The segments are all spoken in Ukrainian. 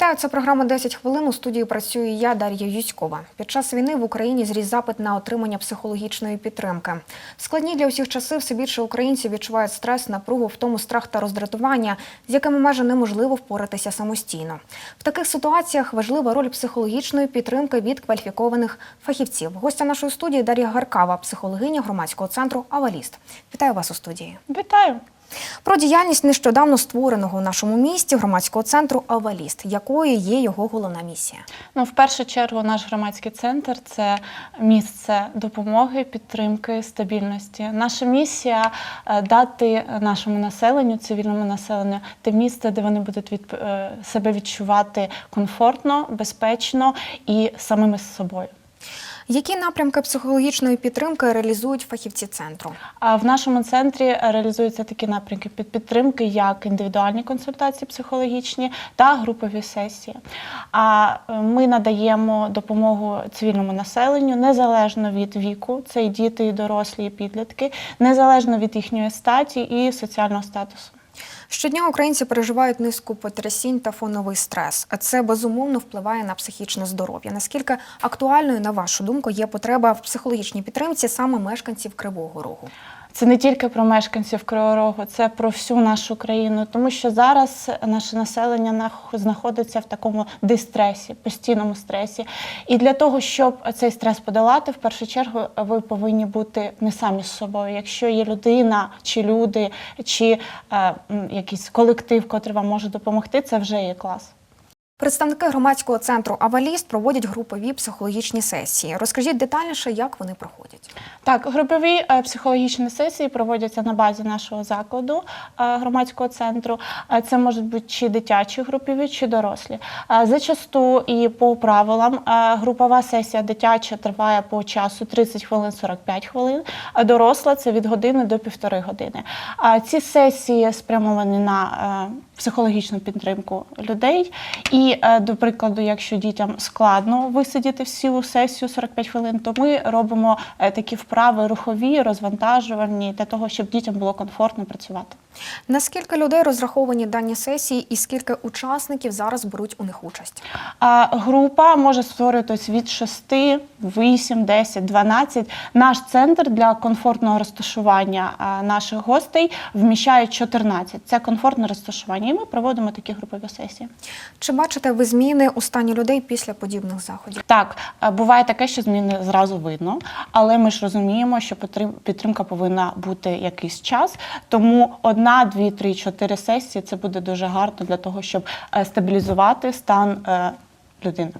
Вітаю, це програма «10 хвилин. У студії працюю я, Дар'я Юськова. Під час війни в Україні зріс запит на отримання психологічної підтримки. Складні для усіх часи все більше українців відчувають стрес, напругу, в тому страх та роздратування, з якими майже неможливо впоратися самостійно. В таких ситуаціях важлива роль психологічної підтримки від кваліфікованих фахівців. Гостя нашої студії Дар'я Гаркава, психологиня громадського центру Аваліст. Вітаю вас у студії. Вітаю. Про діяльність нещодавно створеного в нашому місті громадського центру Аваліст, якою є його головна місія. Ну, в першу чергу, наш громадський центр це місце допомоги, підтримки, стабільності. Наша місія е, дати нашому населенню, цивільному населенню, те місце, де вони будуть від, е, себе відчувати комфортно, безпечно і самими з собою. Які напрямки психологічної підтримки реалізують фахівці центру? В нашому центрі реалізуються такі напрямки під підтримки, як індивідуальні консультації психологічні та групові сесії. А е, ми надаємо допомогу цивільному населенню незалежно від віку, це і діти, і дорослі, і підлітки, незалежно від їхньої статі і соціального статусу. Щодня українці переживають низку потрясінь та фоновий стрес. Це безумовно впливає на психічне здоров'я. Наскільки актуальною, на вашу думку, є потреба в психологічній підтримці саме мешканців Кривого Рогу? Це не тільки про мешканців Кривого це про всю нашу країну, тому що зараз наше населення нах- знаходиться в такому дистресі, постійному стресі. І для того, щоб цей стрес подолати, в першу чергу ви повинні бути не самі з собою. Якщо є людина, чи люди, чи е, якийсь колектив, котрий вам може допомогти, це вже є клас. Представники громадського центру Аваліст проводять групові психологічні сесії. Розкажіть детальніше, як вони проходять. Так, групові е, психологічні сесії проводяться на базі нашого закладу е, громадського центру. Е, Це можуть бути чи дитячі групові, чи дорослі. Зачасту і по правилам групова сесія дитяча триває по часу 30 хвилин 45 хвилин, а доросла це від години до півтори години. Ці сесії спрямовані на психологічну підтримку людей. І, е, до прикладу, якщо дітям складно висидіти всю сесію 45 хвилин, то ми робимо е, такі вправи рухові, розвантажувальні для того, щоб дітям було комфортно працювати. Наскільки людей розраховані дані сесії, і скільки учасників зараз беруть у них участь? А група може створюватись від 6, 8, 10, 12. Наш центр для комфортного розташування наших гостей вміщає 14. Це комфортне розташування. І ми проводимо такі групові сесії. Чи бачите ви зміни у стані людей після подібних заходів? Так, буває таке, що зміни зразу видно, але ми ж розуміємо, що підтримка повинна бути якийсь час. Тому одна, дві, три, чотири сесії це буде дуже гарно для того, щоб е, стабілізувати стан е, людини.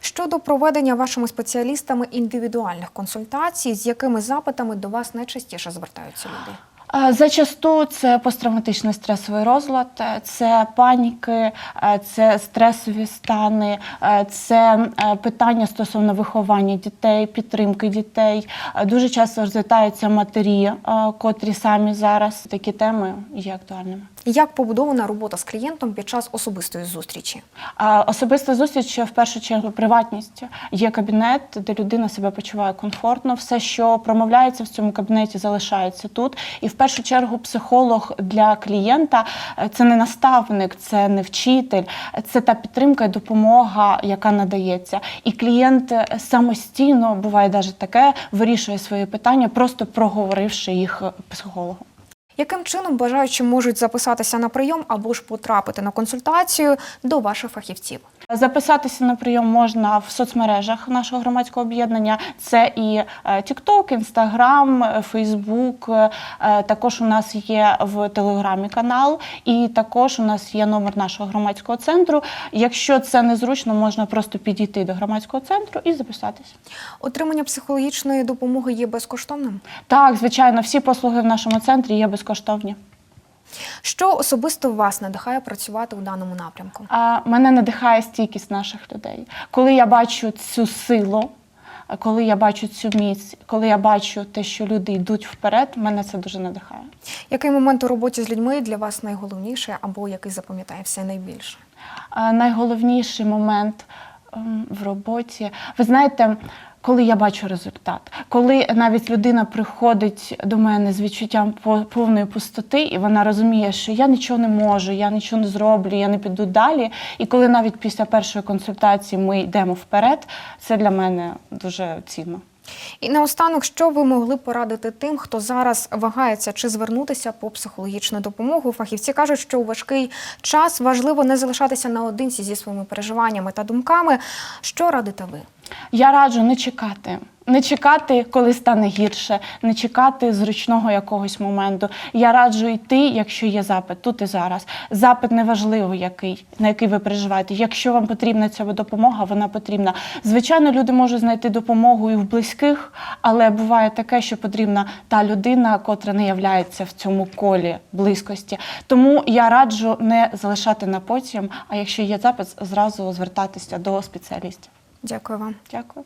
Щодо проведення вашими спеціалістами індивідуальних консультацій, з якими запитами до вас найчастіше звертаються люди? Е, Зачасту це посттравматичний стресовий розлад, е, це паніки, е, це стресові стани, це питання стосовно виховання дітей, підтримки дітей. Дуже часто розвертаються матері, котрі самі зараз такі теми є актуальними. Як побудована робота з клієнтом під час особистої зустрічі? Особиста зустріч в першу чергу приватність. Є кабінет, де людина себе почуває комфортно. Все, що промовляється в цьому кабінеті, залишається тут. І в першу чергу психолог для клієнта це не наставник, це не вчитель, це та підтримка і допомога, яка надається. І клієнт е, самостійно буває навіть таке, вирішує свої питання, просто проговоривши їх психологу. Яким чином бажаючі можуть записатися на прийом або ж потрапити на консультацію до ваших фахівців? Записатися на прийом можна в соцмережах нашого громадського об'єднання. Це і е, TikTok, Instagram, Facebook. е, Також у нас є в Телеграмі канал, і також у нас є номер нашого громадського центру. Якщо це незручно, можна просто підійти до громадського центру і записатись. Отримання психологічної допомоги є безкоштовним. Так, звичайно, всі послуги в нашому центрі є безкоштовні. Що особисто вас надихає працювати у даному напрямку? А мене надихає стійкість наших людей. Коли я бачу цю силу, коли я бачу цю міць, коли я бачу те, що люди йдуть вперед, мене це дуже надихає. Який момент у роботі з людьми для вас найголовніший або який запам'ятається найбільше? А найголовніший момент в роботі, ви знаєте, коли я бачу результат, коли навіть людина приходить до мене з відчуттям по- повної пустоти, і вона розуміє, що я нічого не можу, я нічого не зроблю, я не піду далі. І коли навіть після першої консультації ми йдемо вперед, це для мене дуже цінно. І наостанок, що ви могли порадити тим, хто зараз вагається чи звернутися по психологічну допомогу? Фахівці кажуть, що у важкий час важливо не залишатися наодинці зі своїми переживаннями та думками. Що радите ви? Я раджу не чекати. Не чекати, коли стане гірше, не чекати зручного якогось моменту. Я раджу йти, якщо є запит, тут і зараз. Запит неважливо, який, на який ви переживаєте. Якщо вам потрібна ця допомога, вона потрібна. Звичайно, люди можуть знайти допомогу і в близьких, але буває таке, що потрібна та людина, котра не являється в цьому колі близькості. Тому я раджу не залишати на потім, а якщо є запит, зразу звертатися до спеціалістів. Дякую вам. Дякую.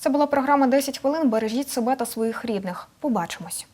Це була програма «10 хвилин. Бережіть себе та своїх рідних. Побачимось.